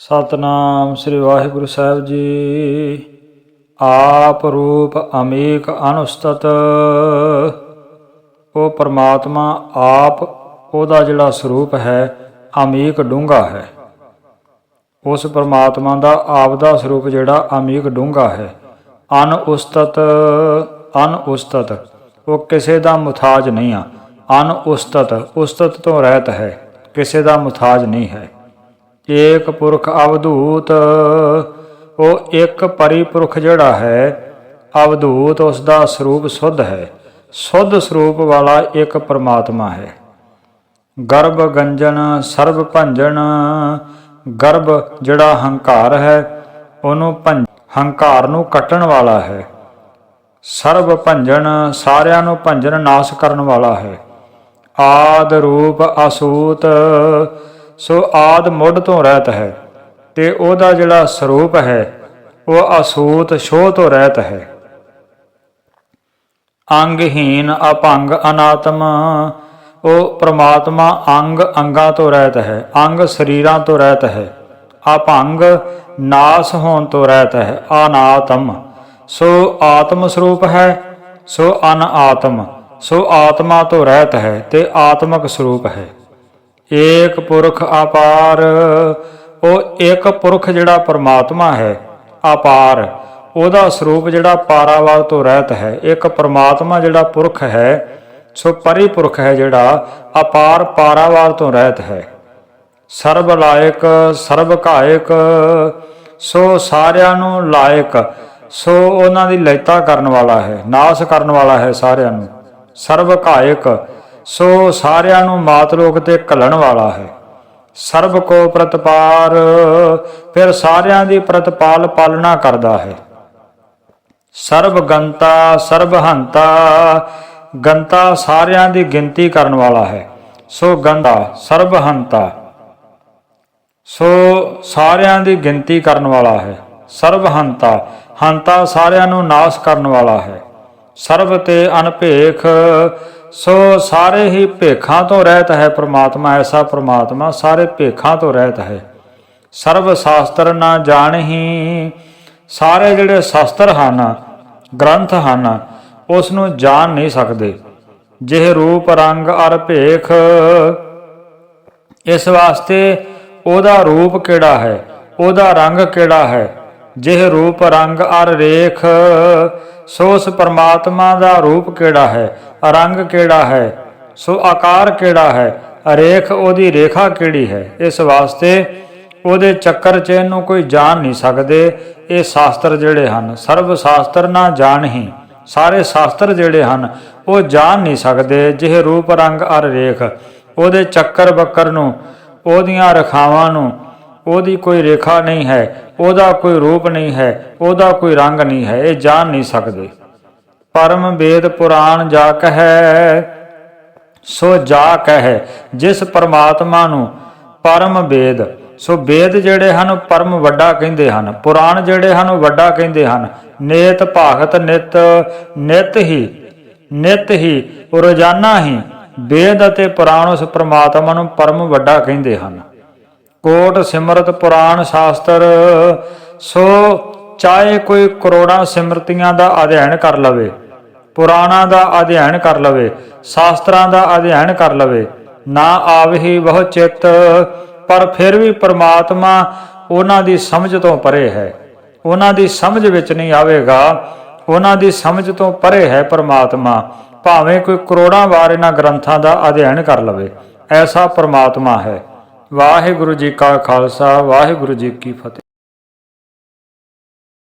ਸਤਨਾਮ ਸ੍ਰੀ ਵਾਹਿਗੁਰੂ ਸਾਹਿਬ ਜੀ। ਆਪ ਰੂਪ ਅਮੀਕ ਅਨੁਸਤਤ। ਉਹ ਪਰਮਾਤਮਾ ਆਪ, ਉਹਦਾ ਜਿਹੜਾ ਸਰੂਪ ਹੈ, ਅਮੀਕ ਡੂੰਘਾ ਹੈ। ਉਸ ਪਰਮਾਤਮਾ ਦਾ ਆਪ ਦਾ ਸਰੂਪ ਜਿਹੜਾ ਅਮੀਕ ਡੂੰਘਾ ਹੈ। ਅਨ ਉਸਤਤ ਅਨ ਉਸਤਤ। ਉਹ ਕਿਸੇ ਦਾ ਮੁਤਾਜ ਨਹੀਂ ਆ। ਅਨ ਉਸਤਤ ਉਸਤਤ ਤੋਂ ਰਹਿਤ ਹੈ। ਕਿਸੇ ਦਾ ਮੁਤਾਜ ਨਹੀਂ ਹੈ। ਏਕ ਪੁਰਖ ਅਵਧੂਤ, ਉਹ ਇੱਕ ਪਰਿਪੁਰਖ ਜਿਹੜਾ ਹੈ, ਅਵਧੂਤ ਉਸ ਦਾ ਸਰੂਪ ਸੁੱਧ ਹੈ। ਸੁੱਧ ਸਰੂਪ ਵਾਲਾ ਇੱਕ ਪਰਮਾਤਮਾ ਹੈ। ਗਰਭ ਗੰਜਨ, ਸਰਬ ਭੰਜਨ, ਗਰਭ ਜਿਹੜਾ ਹੰਕਾਰ ਹੈ, ਉਹਨੂੰ ਭੰ, ਹੰਕਾਰ ਨੂੰ ਕੱਟਣ ਵਾਲਾ ਹੈ। ਸਰਬ ਭੰਜਨ, ਸਾਰਿਆਂ ਨੂੰ ਭੰਜਨ ਨਾਸ਼ ਕਰਨ ਵਾਲਾ ਹੈ। ਆਦ ਰੂਪ ਅਸੂਤ ਸੋ ਆਦ ਮੁੱਢ ਤੋਂ ਰਹਿਤ ਹੈ, ਤੇ ਉਹਦਾ ਜਿਹੜਾ ਸਰੂਪ ਹੈ, ਉਹ ਅਸੂਤ ਸ਼ੋਹ ਤੋਂ ਰਹਿਤ ਹੈ। ਅੰਗਹੀਨ ਅਪੰਗ ਅਨਾਤਮ, ਉਹ ਪ੍ਰਮਾਤਮਾ ਅੰਗ ਅੰਗਾਂ ਤੋਂ ਰਹਿਤ ਹੈ, ਅੰਗ ਸਰੀਰਾਂ ਤੋਂ ਰਹਿਤ ਹੈ। ਅਪੰਗ ਨਾਸ ਹੋਣ ਤੋਂ ਰਹਿਤ ਹੈ, ਅਨਾਤਮ। ਸੋ ਆਤਮ ਸਰੂਪ ਹੈ, ਸੋ ਅਨ ਆਤਮ। ਸੋ ਆਤਮਾ ਤੋਂ ਰਹਿਤ ਹੈ, ਤੇ ਆਤਮਕ ਸਰੂਪ ਹੈ। ਏਕ ਪੁਰਖ ਅਪਾਰ ਉਹ ਇੱਕ ਪੁਰਖ ਜਿਹੜਾ ਪਰਮਾਤਮਾ ਹੈ ਅਪਾਰ ਉਹਦਾ ਸਰੂਪ ਜਿਹੜਾ ਪਾਰਾਵਾਰ ਤੋਂ ਰਹਿਤ ਹੈ। ਇੱਕ ਪਰਮਾਤਮਾ ਜਿਹੜਾ ਪੁਰਖ ਹੈ, ਸੋ ਪਰਿਪੁਰਖ ਹੈ ਜਿਹੜਾ ਅਪਾਰ ਪਾਰਾਵਾਰ ਤੋਂ ਰਹਿਤ ਹੈ। ਸਰਬ ਲਾਇਕ, ਸਰਬ ਕਾਇਕ ਸੋ ਸਾਰਿਆਂ ਨੂੰ ਲਾਇਕ, ਸੋ ਉਹਨਾਂ ਦੀ ਲੈਤਾ ਕਰਨ ਵਾਲਾ ਹੈ, ਨਾਸ ਕਰਨ ਵਾਲਾ ਹੈ ਸਾਰਿਆਂ ਨੂੰ। ਸਰਬ ਕਾਇਕ ਸੋ ਸਾਰਿਆਂ ਨੂੰ ਮਾਤ ਲੋਕ ਤੇ ਘਲਣ ਵਾਲਾ ਹੈ। ਸਰਬ ਕੋ ਪ੍ਰਤਪਾਰ ਫਿਰ ਸਾਰਿਆਂ ਦੀ ਪ੍ਰਤਪਾਲ ਪਾਲਣਾ ਕਰਦਾ ਹੈ। ਸਰਬ ਗੰਤਾ, ਸਰਬ ਹੰਤਾ, ਗੰਤਾ ਸਾਰਿਆਂ ਦੀ ਗਿਣਤੀ ਕਰਨ ਵਾਲਾ ਹੈ। ਸੋ ਗੰਦਾ, ਸਰਬ ਹੰਤਾ। ਸੋ ਸਾਰਿਆਂ ਦੀ ਗਿਣਤੀ ਕਰਨ ਵਾਲਾ ਹੈ। ਸਰਬ ਹੰਤਾ ਹੰਤਾ ਸਾਰਿਆਂ ਨੂੰ ਨਾਸ਼ ਕਰਨ ਵਾਲਾ ਹੈ। ਸਰਬ ਤੇ ਅਨਭੇਖ ਸੋ ਸਾਰੇ ਹੀ ਭੇਖਾਂ ਤੋਂ ਰਹਿਤ ਹੈ ਪ੍ਰਮਾਤਮਾ, ਐਸਾ ਪ੍ਰਮਾਤਮਾ ਸਾਰੇ ਭੇਖਾਂ ਤੋਂ ਰਹਿਤ ਹੈ। ਸਰਵ ਸ਼ਾਸਤਰ ਨਾ ਜਾਣਹੀ, ਸਾਰੇ ਜਿਹੜੇ ਸ਼ਾਸਤਰ ਹਨ, ਗ੍ਰੰਥ ਹਨ, ਉਸ ਨੂੰ ਜਾਣ ਨਹੀਂ ਸਕਦੇ। ਜਿਹ ਰੂਪ ਰੰਗ ਅਰ ਭੇਖ, ਇਸ ਵਾਸਤੇ ਉਹਦਾ ਰੂਪ ਕਿਹੜਾ ਹੈ, ਉਹਦਾ ਰੰਗ ਕਿਹੜਾ ਹੈ? ਜਿਹ ਰੂਪ ਰੰਗ ਅਰ ਰੇਖ, ਸੋ ਉਸ ਪਰਮਾਤਮਾ ਦਾ ਰੂਪ ਕਿਹੜਾ ਹੈ? ਰੰਗ ਕਿਹੜਾ ਹੈ? ਸੋ ਆਕਾਰ ਕਿਹੜਾ ਹੈ? ਰੇਖ ਉਹਦੀ ਰੇਖਾ ਕਿਹੜੀ ਹੈ? ਇਸ ਵਾਸਤੇ ਉਹਦੇ ਚੱਕਰ 'ਚ ਇਹਨੂੰ ਕੋਈ ਜਾਣ ਨਹੀਂ ਸਕਦੇ। ਇਹ ਸ਼ਾਸਤਰ ਜਿਹੜੇ ਹਨ, ਸਰਵ ਸ਼ਾਸਤਰ ਨਾ ਜਾਣ ਹੀ। ਸਾਰੇ ਸ਼ਾਸਤਰ ਜਿਹੜੇ ਹਨ, ਉਹ ਜਾਣ ਨਹੀਂ ਸਕਦੇ। ਜਿਹ ਰੂਪ, ਰੰਗ ਅਰ ਰੇਖ, ਉਹਦੇ ਚੱਕਰ ਬੱਕਰ ਨੂੰ, ਉਹਦੀਆਂ ਰਖਾਵਾਂ ਨੂੰ, ਉਹਦੀ ਕੋਈ ਰੇਖਾ ਨਹੀਂ ਹੈ, ਉਹਦਾ ਕੋਈ ਰੂਪ ਨਹੀਂ ਹੈ, ਉਹਦਾ ਕੋਈ ਰੰਗ ਨਹੀਂ ਹੈ, ਇਹ ਜਾਣ ਨਹੀਂ ਸਕਦੇ। ਪਰਮ ਵੇਦ ਪੁਰਾਣ ਜਾ ਕਹੈ, ਸੋ ਜਾ ਕਹੈ। ਜਿਸ ਪਰਮਾਤਮਾ ਨੂੰ ਪਰਮ ਵੇਦ, ਸੋ ਵੇਦ ਜਿਹੜੇ ਹਨ, ਪਰਮ ਵੱਡਾ ਕਹਿੰਦੇ ਹਨ। ਪੁਰਾਣ ਜਿਹੜੇ ਹਨ ਵੱਡਾ ਕਹਿੰਦੇ ਹਨ। ਨੇਤ ਭਾਗਤ ਨਿਤ ਨਿਤ ਹੀ ਨਿਤ ਹੀ, ਰੋਜ਼ਾਨਾ ਹੀ ਵੇਦ ਅਤੇ ਪੁਰਾਣ ਉਸ ਪ੍ਰਮਾਤਮਾ ਨੂੰ ਪਰਮ ਵੱਡਾ ਕਹਿੰਦੇ ਹਨ। ਕੋਟ ਸਿਮਰਤ ਪੁਰਾਣ ਸ਼ਾਸਤਰ, ਸੋ ਚਾਹੇ ਕੋਈ ਕਰੋੜਾਂ ਸਿਮਰਤੀਆਂ ਦਾ ਅਧਿਐਨ ਕਰ ਲਵੇ, ਪੁਰਾਣਾ ਦਾ ਅਧਿਐਨ ਕਰ ਲਵੇ, ਸ਼ਾਸਤਰਾਂ ਦਾ ਅਧਿਐਨ ਕਰ ਲਵੇ, ਨਾ ਆਵਹੀ ਬਹੁ ਚਿੱਤ, ਪਰ ਫਿਰ ਵੀ ਪ੍ਰਮਾਤਮਾ ਉਹਨਾਂ ਦੀ ਸਮਝ ਤੋਂ ਪਰੇ ਹੈ। ਉਹਨਾਂ ਦੀ ਸਮਝ ਵਿੱਚ ਨਹੀਂ ਆਵੇਗਾ, ਉਹਨਾਂ ਦੀ ਸਮਝ ਤੋਂ ਪਰੇ ਹੈ ਪ੍ਰਮਾਤਮਾ, ਭਾਵੇਂ ਕੋਈ ਕਰੋੜਾਂ ਵਾਰ ਇਹਨਾਂ ਗ੍ਰੰਥਾਂ ਦਾ ਅਧਿਐਨ ਕਰ ਲਵੇ, ਐਸਾ ਪ੍ਰਮਾਤਮਾ ਹੈ। ਵਾਹਿਗੁਰੂ ਜੀ ਕਾ ਖਾਲਸਾ, ਵਾਹਿਗੁਰੂ ਜੀ ਕੀ ਫਤਿਹ।